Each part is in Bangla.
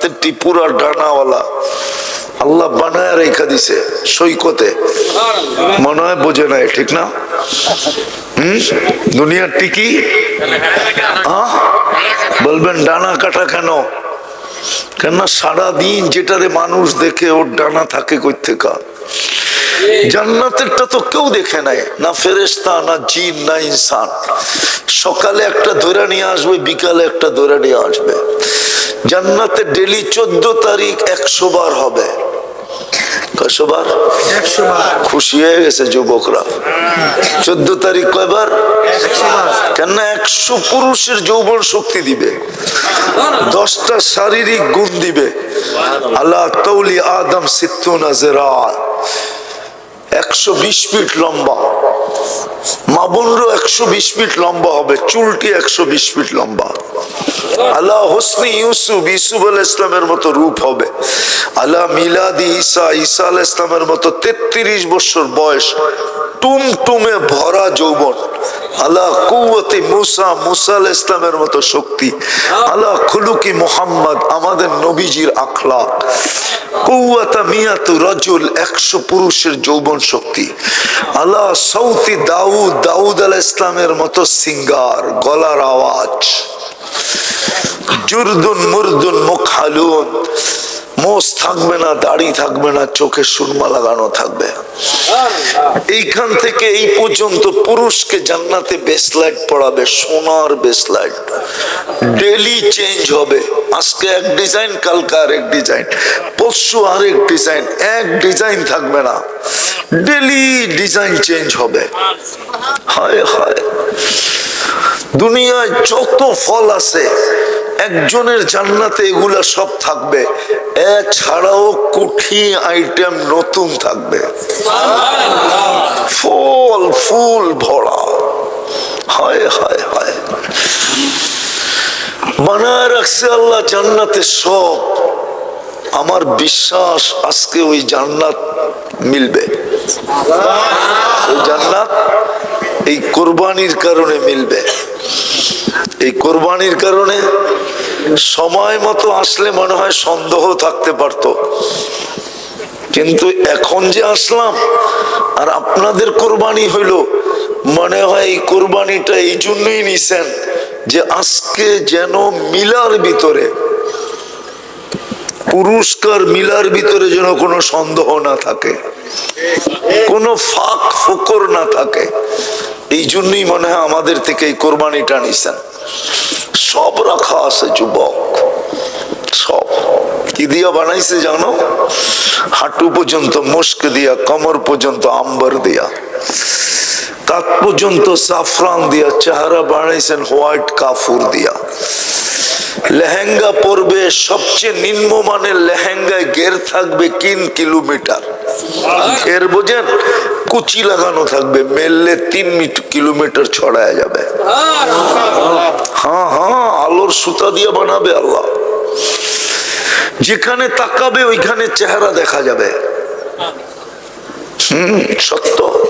জান্নাতের টিপুরা ডানাওয়ালা। আল্লাহ বানায় রেখা দিছে সৈকতে। মনে হয় বোঝে নাই, ঠিক না? হম? দুনিয়ার টিকি? বলবেন, ডানা কাটা কেন? কেননা সারাদিন যেটারে মানুষ দেখে ওর ডানা থাকে কই থেকে জান্নাতেরটা তো কেউ দেখে নাই, না ফেরেস্তা না জিন, না ইনসান। সকালে একটা ধরে নিয়ে আসবে, বিকালে একটা ধরে নিয়ে আসবে। জান্নাতে ডেলি চোদ্দ তারিখ একশো বার হবে। কয়শো বার? একশো বার। খুশি হয়ে গেছে যুবকরা। চোদ্দ তারিখ কয়বার? কেন একশো পুরুষের যৌবন শক্তি দিবে। দশটা শারীরিক গুণ দিবে। আল্লাহ তৌলি আদম সিত্তু নাজেরা একশো বিশ ফিট লম্বা। মা একশো বিশ ফিট লম্বা হবে, চুলটি একশো বিশ ফিট লম্বা। আল্লাহ হোসনি ইউসুফ ইসুফ আল ইসলামের মতো রূপ হবে। আল্লাহ মিলাদি ঈসা ঈসা আল ইসলামের মতো তেত্রিশ বছর বয়স, টুমটুমে ভরা যৌবন। আল্লাহ কুয়াতে মুসা মুসা আল ইসলামের মতো শক্তি। আল্লাহ খুলুকি মোহাম্মদ, আমাদের নবীজির আখলা কুয়াতা মিয়াতু রজুল একশো পুরুষের যৌবন শক্তি। আল্লাহ সৌতি দাউদ দাউদ আল ইসলামের মতো সিঙ্গার, গলার আওয়াজ। জুরদুন মুরদুন মুখ হালুন মোষ থাকবে না, দাড়ি থাকবে না, চোখে সুরমা লাগানো থাকবে। এইখান থেকে এই পর্যন্ত পুরুষকে জান্নাতে বেসলাইট পড়াবে, সোনার বেসলাইট ডেলি চেঞ্জ হবে। আজকে এক ডিজাইন কালকে আরেক ডিজাইন পরশু আরেক ডিজাইন এক ডিজাইন থাকবে না। ডেলি ডিজাইন চেঞ্জ হবে। হায় হায়। দুনিয়ায় যত ফল আছে একজনের জান্নাতে এগুলা সব থাকবে, এছাড়াও কুঠি আইটেম নতুন থাকবে। ফল, ফুল, ভরা। হায় হায় হায়। বানায় রাখছে আল্লাহ জান্নাতে সব। আমার বিশ্বাস আজকে ওই জান্নাত মিলবে। ওই জান্নাত এই কোরবানির কারণে মিলবে। এই কোরবানির কারণে সময় মতো আসলে মনে হয় সন্দেহ থাকতে পারত। কিন্তু এখন যে আসলাম, আর আপনাদের কোরবানি হইল, মনে হয় এই কোরবানিটা এই জন্যই নিছেন যে আজকে যেন মিলার ভিতরে, পুরস্কার মিলার ভিতরে যেন কোনো সন্দেহ না থাকে, কোনো ফাঁক ফোকর না থাকে। এই জন্যই মনে হয় আমাদের থেকে এই কোরবানিটা নিছেন। সব রাখা আছে, যুবক। সব। কি দিয়া বানাইছে জানো? হাঁটু পর্যন্ত মুস্ক দিয়া, কমর পর্যন্ত আম্বার দিয়া। কাক পর্যন্ত সাফরান দিয়া, চেহারা বানাইছেন হোয়াইট কাফুর দিয়া। লেহেঙ্গা পরবে, সবচেয়ে নিম্নমানের লেহেঙ্গায় গের থাকবে তিন কিলোমিটার। এর বোঝেন? কুচি লাগানো থাকবে, মেললে তিন মিট- কিলোমিটার ছড়ায় যাবে। হ্যাঁ হ্যাঁ আলোর সুতা দিয়ে বানাবে আল্লাহ। যেখানে তাকাবে, ওইখানে চেহারা দেখা যাবে। হম, সত্য।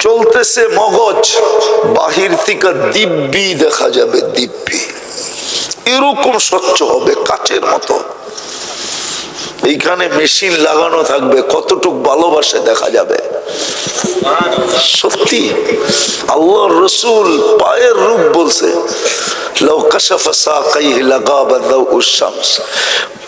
চলতেছে মগজ, বাহির থেকে দিব্যি দেখা যাবে, দিব্যি। এরকম স্বচ্ছ হবে কাচের মতো। এইখানে মেশিন লাগানো থাকবে, কতটুক ভালোবাসে দেখা যাবে। সত্যি আল্লাহ রসুল পায়ের রূপ বলছে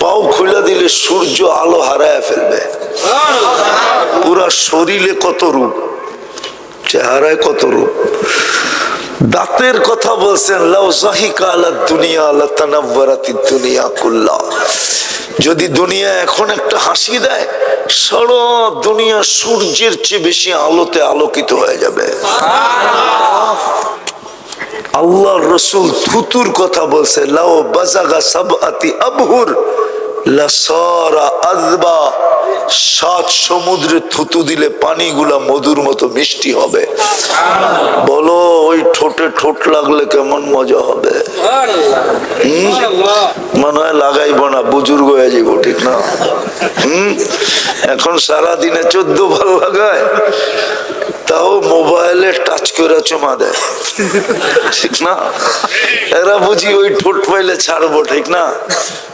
পাও খুলে দিলে সূর্য আলো হারায় ফেলবে। পুরা শরীরে কত রূপ, চেহারায় কত রূপ। দাঁতের কথা বলছেন, লাউ জাহিকা আলা দুনিয়া আলা তানাব্বারাতি দুনিয়া কুল্লা। যদি দুনিয়া এখন একটা হাসি দেয়, সারা দুনিয়া সূর্যের চেয়ে বেশি আলোতে আলোকিত হয়ে যাবে। আল্লাহ রসুল থুতুর কথা বলছে, লাও বাজাগা সব আতি আবহুর। আদবা সাত সমুদ্রে থুতু দিলে পানিগুলা মধুর মতো মিষ্টি হবে। বলো, ওই ঠোঁটে ঠোঁট লাগলে কেমন মজা হবে? মনে হয় লাগাইব না, বুজুর্গ হয়ে যাব ঠিক না? হম? এখন সারা দিনে চোদ্দ ভালো লাগায়। তাও মোবাইলে টাচ করে চমা দেয় ঠিক না? এরা বুঝি ওই ঠোঁট পাইলে ছাড়বো, ঠিক না?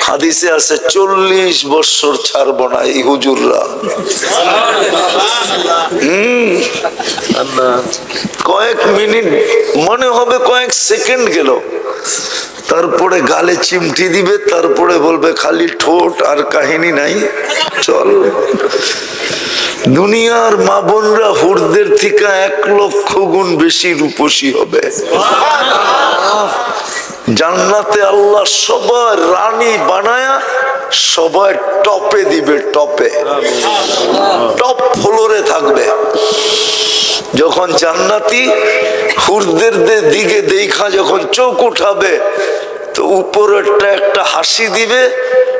হাদিসে আছে, চল্লিশ বছর ছাড়বো না এই হুজুররা। কয়েক মিনিট, মনে হবে কয়েক সেকেন্ড গেল। তারপরে গালে চিমটি দিবে, তারপরে বলবে খালি ঠোঁট আর কাহিনী নাই। চল। দুনিয়ার মা বোনরা হুরদের থেকে এক লক্ষ গুণ বেশি রূপসী হবে। জান্নাতে আল্লাহ সবার রানী বানায়া সবাই টপে দিবে, টপে। টপ ফ্লোরে থাকবে। যখন জান্নাতি হুরদের দিকে দেখা যখন চোখ উঠাবে, তো উপরেরটা একটা হাসি দিবে।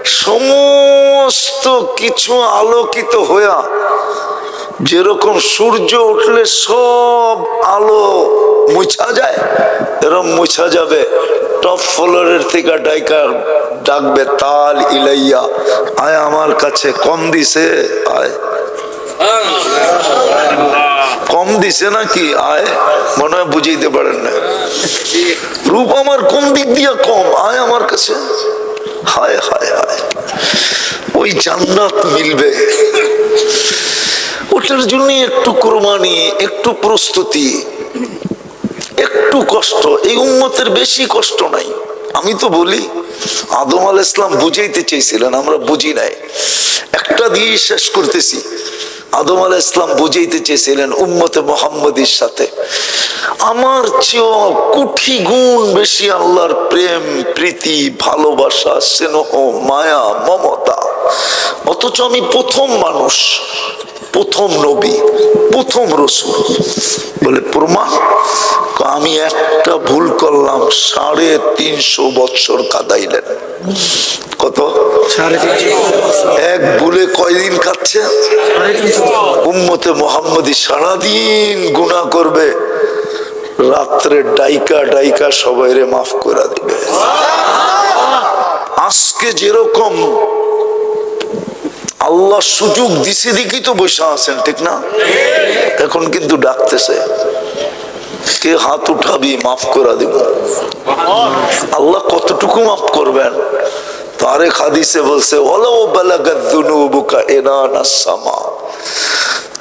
সমস্ত কিছু আলোকিত হইয়া যেরকম সূর্য উঠলে সব আলো মুছা যায় এরকম মুছা যাবে। টপ ফ্লোরের থেকে ডাইকা ডাকবে, তাল ইলাইয়া, আয় আমার কাছে, কম দিছে, আয়। কম দিছে নাকি, আয়, মনে হয় বুঝাইতে পারেন না। রূপ আমার কোন দিক দিয়ে কম, আয় আমার কাছে। হায় হায় হায়। ওই জান্নাত মিলবে। ওটার জন্য একটু কোরবানি, একটু প্রস্তুতি, একটু কষ্ট, এই উম্মতের বেশি কষ্ট নাই। আমি তো বলি, আদম আল ইসলাম বুঝাইতে চেয়েছিলেন আমরা বুঝি নাই। একটা দিয়ে শেষ করতেছি। আদম আল ইসলাম বুঝাইতে চেয়েছিলেন উম্মতে মোহাম্মদীর সাথে। আমার চেয়েও কুঠি গুণ বেশি আল্লাহর প্রেম, প্রীতি, ভালোবাসা, স্নেহ, মায়া, মমতা। অথচ আমি প্রথম মানুষ। প্রথম নবী প্রথম রসুল। বলে প্রমাণ আমি একটা ভুল করলাম সাড়ে তিনশো বৎসর কাদাইলেন। কত? এক ভুলে কয়দিন কাটছে? উম্মতে মোহাম্মদী সারাদিন গুণা করবে। রাত্রে ডাইকা ডাইকা সবাইরে মাফ করে দিবে। আজকে যেরকম আল্লাহ সুযোগ দিছে দেখি তো বসে আছেন, ঠিক না? এখন কিন্তু ডাকতেছে, কে হাত উঠাবি, মাফ করে দিব। আল্লাহ কতটুকু মাফ করবেন? তারে হাদিসে বলছে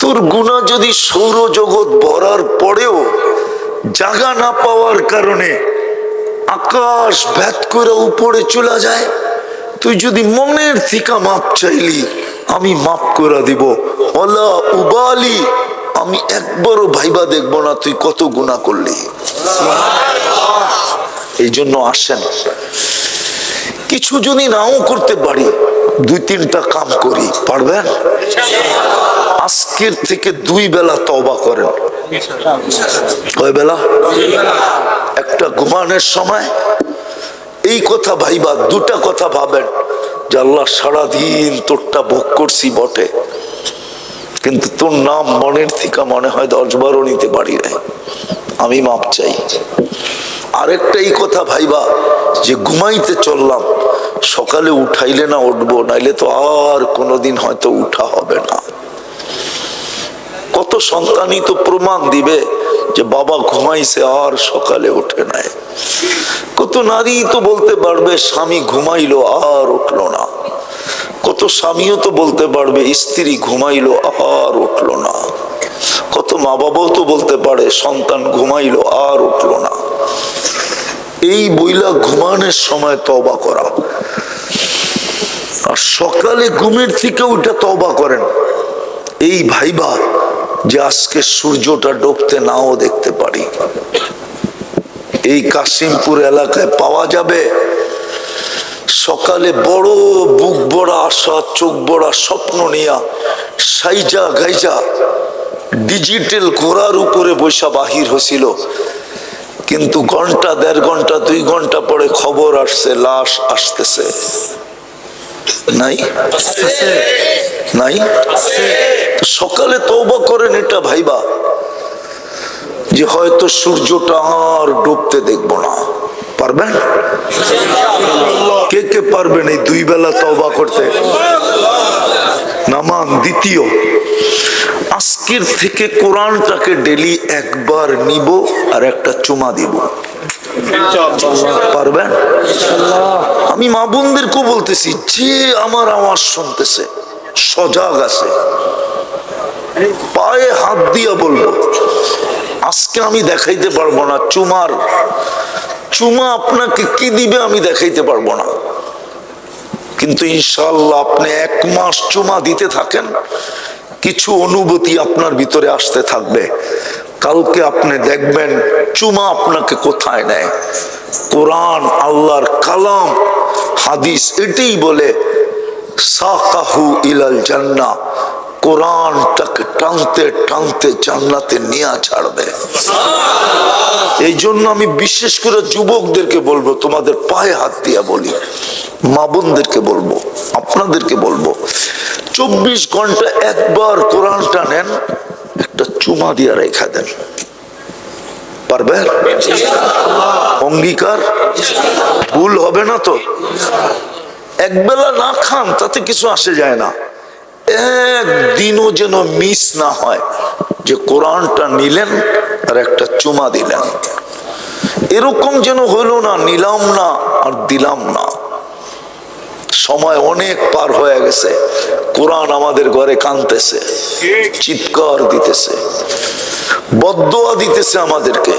তোর গুণা যদি সৌরজগৎ ভরার পরেও জাগা না পাওয়ার কারণে আকাশ ভেদ করে উপরে চলে যায় তুই যদি মনের থিকা মাপ চাইলি, আমি মাপ করে দিব। অলা উবালি, আমি একবারও ভাইবা দেখব না তুই কত গুণা করলি। এই জন্য আসেন। কিছু যদি নাও করতে পারি, দুই তিনটা কাম করি, পারবেন? আজকের থেকে দুই বেলা তবা করেন। কয় বেলা? একটা ঘুমানোর সময় এই কথা ভাইবা, দুটা কথা ভাবেন যে আল্লাহ সারাদিন তোরটা ভোগ করছি বটে। কিন্তু তোর নাম মনের থেকে মনে হয় দশ বারও নিতে পারি নাই। আমি মাপ চাই। আরেকটা এই কথা ভাইবা, যে ঘুমাইতে চললাম, সকালে উঠাইলে না উঠবো, নাইলে তো আর কোনোদিন হয়তো উঠা হবে না। কত সন্তানই তো প্রমাণ দিবে যে বাবা ঘুমাইছে আর সকালে ওঠে নাই। কত নারী তো বলতে পারবে, স্বামী ঘুমাইলো আর উঠল না। কত স্বামীও তো বলতে পারবে, স্ত্রী ঘুমাইলো আর উঠল না। কত মা বাবাও তো বলতে পারে, সন্তান ঘুমাইলো আর উঠল না। এই বইলা ঘুমানোর সময় তবা করা। আর সকালে ঘুমের থেকে উঠে তবা করেন। এই ভাইবা যে আজকে সূর্যটা ডুবতে নাও দেখতে পারি। এই কাশিমপুর এলাকায় পাওয়া যাবে। সকালে বড় বুক বড়া আশা চোখ বড়া স্বপ্ন নিয়া সাইজা গাইজা ডিজিটাল ঘোড়ার উপরে বৈশা বাহির হছিল কিন্তু ঘণ্টা দেড় ঘণ্টা দুই ঘণ্টা পরে খবর আসছে লাশ আসতেছে। নাই? নাই? সকালে তওবা করেন এটা ভাইবা। যে হয়তো সূর্যটা আর ডুবতে দেখব না। পারবেন? কে কে পারবেন এই দুই বেলা তওবা করতে? নামান দ্বিতীয়। আজকের থেকে কোরআনটাকে ডেলি একবার নিব আর একটা চুমা দিব। পারবেন? আমি মা বলতেছি, যে আমার আওয়াজ শুনতেছে, সজাগ আছে। পায়ে হাত দিয়া বলব। আজকে আমি দেখাইতে পারব না, চুমার, চুমা আপনাকে কি দিবে আমি দেখাইতে পারব না। কিন্তু ইনশাল্লাহ আপনি এক মাস চুমা দিতে থাকেন, কিছু অনুভূতি আপনার ভিতরে আসতে থাকবে। কালকে আপনি দেখবেন চুমা আপনাকে কোথায় নেয়। কোরআন, আল্লাহর কালাম, হাদিস এটাই বলে, সাকাহু ইলাল জান্না কোরআনটাকে টানতে টানতে জান্নাতে নিয়ে ছাড়বে। এই জন্য আমি বিশেষ করে যুবকদেরকে বলব, তোমাদের পায়ে হাত দিয়া বলি, মা বোনদেরকে বলব, আপনাদেরকে বলব, চব্বিশ ঘণ্টা একবার কোরআনটা নেন একটা চুমা দিয়া রেখা দেন। পারবেন অঙ্গীকার? ভুল হবে না তো? একবেলা না খান, তাতে কিছু আসে যায় না। একদিনও যেন মিস না হয় যে কোরআনটা নিলেন আর একটা চুমা দিলেন। এরকম যেন হইল না, নিলাম না আর দিলাম না। সময় অনেক পার হয়ে গেছে, কোরআন আমাদের ঘরে কানতেছে চিৎকার দিতেছে বদোয়া দিতেছে আমাদেরকে।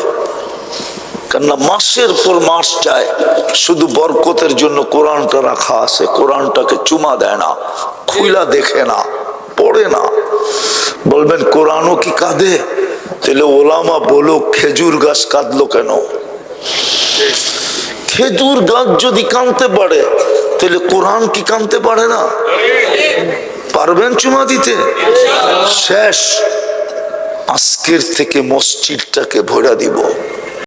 কেননা মাসের পর মাস যায়, শুধু বরকতের জন্য কোরআনটা রাখা আছে, কোরআনটাকে চুমা দেয় না। খুইলা দেখে না, পড়ে না। বলবেন, কোরআনও কি কাঁদে? তাহলে ওলামা বলো খেজুর গাছ কাঁদলো কেন? খেজুর গাছ যদি কানতে পারে, তাহলে কোরআন কি কানতে পারে না? পারবেন চুমা দিতে? শেষ। আজকের থেকে মসজিদটাকে ভরা দিব।